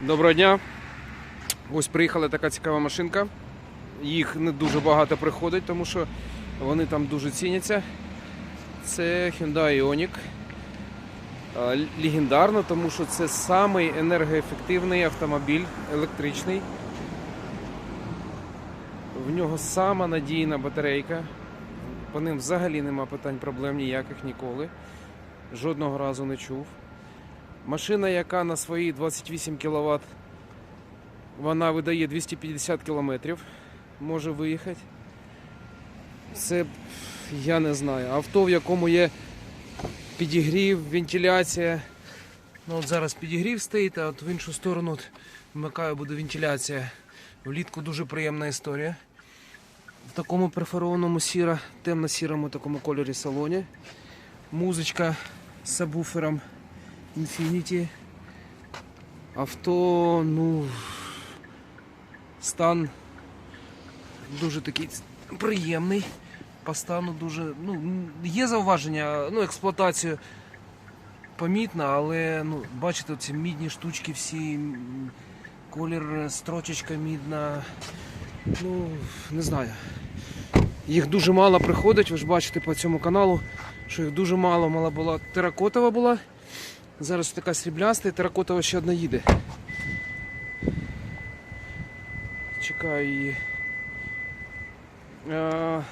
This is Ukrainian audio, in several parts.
Доброго дня. Ось приїхала така цікава машинка. Їх не дуже багато приходить, тому що вони там дуже ціняться. Це Hyundai Ioniq. Легендарно, тому що це самий енергоефективний автомобіль електричний. В нього сама надійна батарейка. По ним взагалі нема питань, проблем ніяких ніколи. Жодного разу не чув. Машина, яка на свої 28 кВт, вона видає 250 км, може виїхати. Це я не знаю. Авто, в якому є підігрів, вентиляція. Ну, от зараз підігрів стоїть, а от в іншу сторону от вмикаю буде вентиляція. Влітку дуже приємна історія. В такому перфорованому сіро, темно-сірому такому кольорі салоні. Музичка з сабвуфером. Infinity. Авто, ну, стан дуже такий приємний. По стану дуже. Ну, є зауваження, ну, експлуатацію помітна, але ну, бачите, ці мідні штучки всі, колір строчечка мідна. Ну, не знаю. Їх дуже мало приходить, ви ж бачите по цьому каналу, що їх дуже мало, мала була теракотова була. Зараз така срібляста і теракотова ще одна їде. Чекаю її. Е,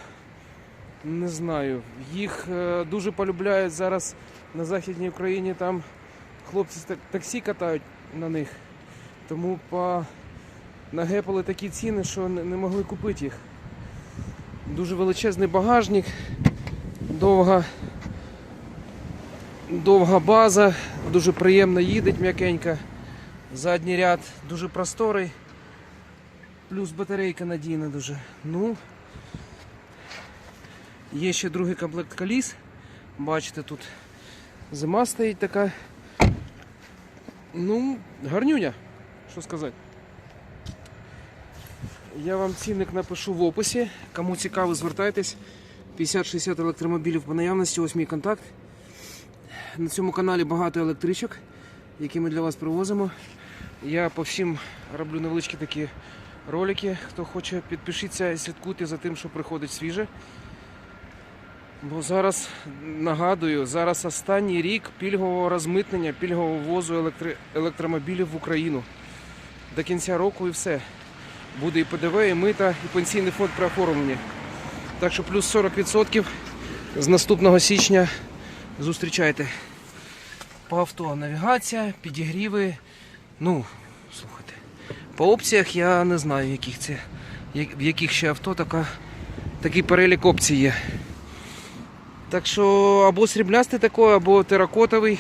не знаю. Їх е, дуже полюбляють зараз на Західній Україні. Там хлопці таксі катають на них. Тому по... нагепали такі ціни, що не могли купити їх. Дуже величезний багажник, довга довга база, дуже приємно їдеть м'якенько. Задній ряд дуже просторий. Плюс батарейка надійна дуже. Ну, є ще другий комплект коліс. Бачите, тут зима стоїть така. Ну, гарнюня, що сказати. Я вам цінник напишу в описі. Кому цікаво, звертайтесь. 50-60 електромобілів по наявності, ось мій контакт. На цьому каналі багато електричок, які ми для вас привозимо. Я по всім роблю невеличкі такі ролики. Хто хоче, підпишіться і слідкуйте за тим, що приходить свіже. Бо зараз нагадую, зараз останній рік пільгового розмитнення, пільгового ввозу електри... електромобілів в Україну. До кінця року і все. Буде і ПДВ, і мита, і пенсійний фонд при оформленні. Так що плюс 40% з наступного січня зустрічайте. По авто навігація, підігріви. Ну, слухайте. По опціях я не знаю, яких це, в яких ще авто така, такий перелік опцій є. Так що або сріблястий такий, або теракотовий.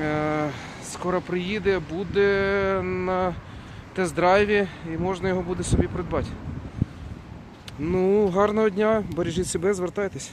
Е, Скоро приїде, буде на тест-драйві і можна його буде собі придбати. Ну, гарного дня, бережіть себе, звертайтесь.